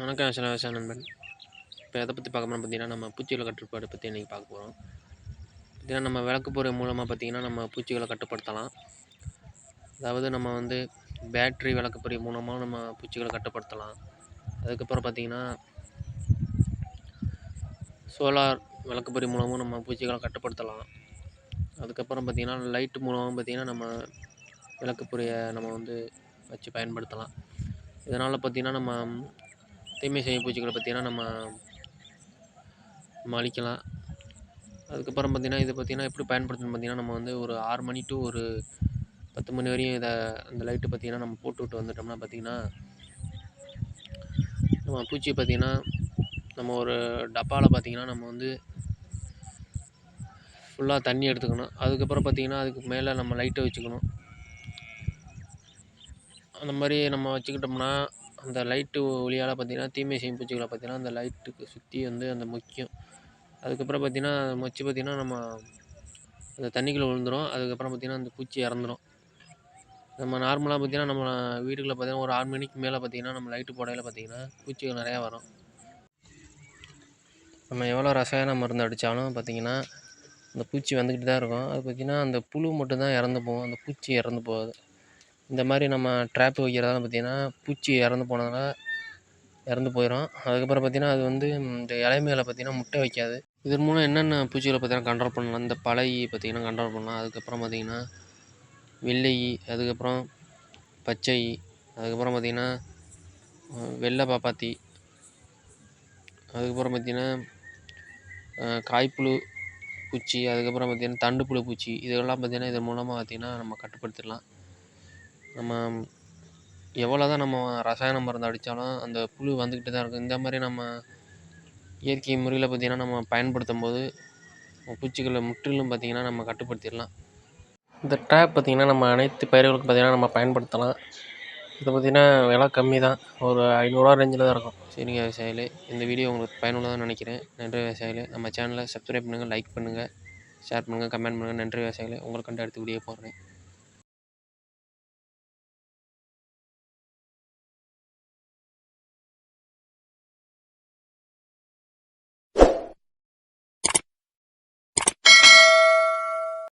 வணக்கம் சில விவசாய நண்பன். இப்போ எதை பற்றி பார்க்க போகிறோம் பார்த்தீங்கன்னா நம்ம பூச்சிகளை கட்டுப்பாடு பற்றி இன்றைக்கி பார்க்க போகிறோம் பார்த்தீங்கன்னா நம்ம விளக்கு பொருள் மூலமாக பார்த்தீங்கன்னா நம்ம பூச்சிகளை கட்டுப்படுத்தலாம். அதாவது நம்ம வந்து பேட்ரி விளக்கு பொறி மூலமாக நம்ம பூச்சிகளை கட்டுப்படுத்தலாம். அதுக்கப்புறம் பார்த்தீங்கன்னா சோலார் விளக்கு பொறி மூலமும் நம்ம பூச்சிகளை கட்டுப்படுத்தலாம். அதுக்கப்புறம் பார்த்திங்கன்னா லைட் மூலமாக பார்த்தீங்கன்னா நம்ம விளக்கு பொறியை நம்ம வந்து வச்சு பயன்படுத்தலாம். இதனால் பார்த்தீங்கன்னா நம்ம தீமை செய்யும் பூச்சிகளை பார்த்தீங்கன்னா நம்ம நம்ம அழிக்கலாம் அதுக்கப்புறம் பார்த்திங்கன்னா இதை பார்த்தீங்கன்னா எப்படி பயன்படுத்தணும்னு பார்த்தீங்கன்னா நம்ம வந்து ஒரு ஆறு மணி டு ஒரு பத்து மணி வரையும் இதை அந்த லைட்டு பார்த்தீங்கன்னா நம்ம போட்டு விட்டு வந்துட்டோம்னா பார்த்தீங்கன்னா நம்ம பூச்சியை பார்த்தீங்கன்னா நம்ம ஒரு டப்பாவில் பார்த்தீங்கன்னா நம்ம வந்து ஃபுல்லாக தண்ணி எடுத்துக்கணும். அதுக்கப்புறம் பார்த்தீங்கன்னா அதுக்கு மேலே நம்ம லைட்டை வச்சுக்கணும். அந்த மாதிரி நம்ம வச்சுக்கிட்டோம்னா அந்த லைட்டு ஒளியால் பார்த்தீங்கன்னா தீமை செய்யும் பூச்சிகளை பார்த்தீங்கன்னா அந்த லைட்டுக்கு சுற்றி வந்து அந்த முக்கியம் அதுக்கப்புறம் பார்த்தீங்கன்னா மொச்சு பார்த்தீங்கன்னா நம்ம அந்த தண்ணிக்குள்ளே விழுந்துரும். அதுக்கப்புறம் பார்த்தீங்கன்னா அந்த பூச்சி இறந்துடும் நம்ம நார்மலாக பார்த்தீங்கன்னா நம்ம வீட்டுக்குள்ளே பார்த்தீங்கன்னா ஒரு ஆறு மணிக்கு மேலே பார்த்தீங்கன்னா நம்ம லைட்டு போடையில் பார்த்தீங்கன்னா பூச்சிகள் நிறையா வரும். நம்ம எவ்வளோ ரசாயன மருந்து அடித்தாலும் பார்த்தீங்கன்னா அந்த பூச்சி வந்துக்கிட்டு தான் இருக்கும். அது பார்த்திங்கன்னா அந்த புழு மட்டும்தான் இறந்து போகும். அந்த பூச்சி இறந்து போகாது. இந்த மாதிரி நம்ம ட்ராப்பு வைக்கிறதால பார்த்திங்கன்னா பூச்சி இறந்து போனதுனால இறந்து போயிடும் அதுக்கப்புறம் பார்த்திங்கன்னா அது வந்து இந்த இலை மேலே பார்த்திங்கன்னா முட்டை வைக்காது. இதன் மூலம் என்னென்ன பூச்சிகளை பார்த்திங்கன்னா கண்ட்ரோல் பண்ணலாம்? இந்த பழை பார்த்திங்கன்னா கண்ட்ரோல் பண்ணலாம். அதுக்கப்புறம் பார்த்திங்கன்னா வெள்ளை அதுக்கப்புறம் பச்சை அதுக்கப்புறம் பார்த்திங்கன்னா வெள்ளை பாப்பாத்தி அதுக்கப்புறம் பார்த்திங்கன்னா காய்ப்புழு பூச்சி அதுக்கப்புறம் பார்த்திங்கன்னா தண்டுப்புழு பூச்சி இதெல்லாம் பார்த்திங்கன்னா இதன் மூலமாக பார்த்திங்கன்னா நம்ம கட்டுப்படுத்திடலாம். நம்ம எவ்வளோ தான் நம்ம ரசாயன மருந்து அடித்தாலும் அந்த புழு வந்துக்கிட்டு தான் இருக்கும். இந்த மாதிரி நம்ம இயற்கை முறையில் பார்த்திங்கன்னா நம்ம பயன்படுத்தும் போது பூச்சிகளை முற்றிலும் பார்த்திங்கன்னா நம்ம கட்டுப்படுத்திடலாம். இந்த ட்ராப் பார்த்திங்கன்னா நம்ம அனைத்து பயிர்களுக்கும் பார்த்திங்கன்னா நம்ம பயன்படுத்தலாம். இது பார்த்திங்கன்னா விலை கம்மி தான் ஒரு ஐநூறுரூவா ரேஞ்சில் தான் இருக்கும். சரிங்க விவசாயிகளே இந்த வீடியோ உங்களுக்கு பயனுள்ளதாக நினைக்கிறேன். நன்றி விவசாயிகளே. நம்ம சேனலை சப்ஸ்கிரைப் பண்ணுங்கள் லைக் பண்ணுங்கள் ஷேர் பண்ணுங்கள் கமெண்ட் பண்ணுங்கள் நன்றி விவசாயிகளே. உங்களுக்கு கண்டு அடுத்த வீடியோ போடுறேன்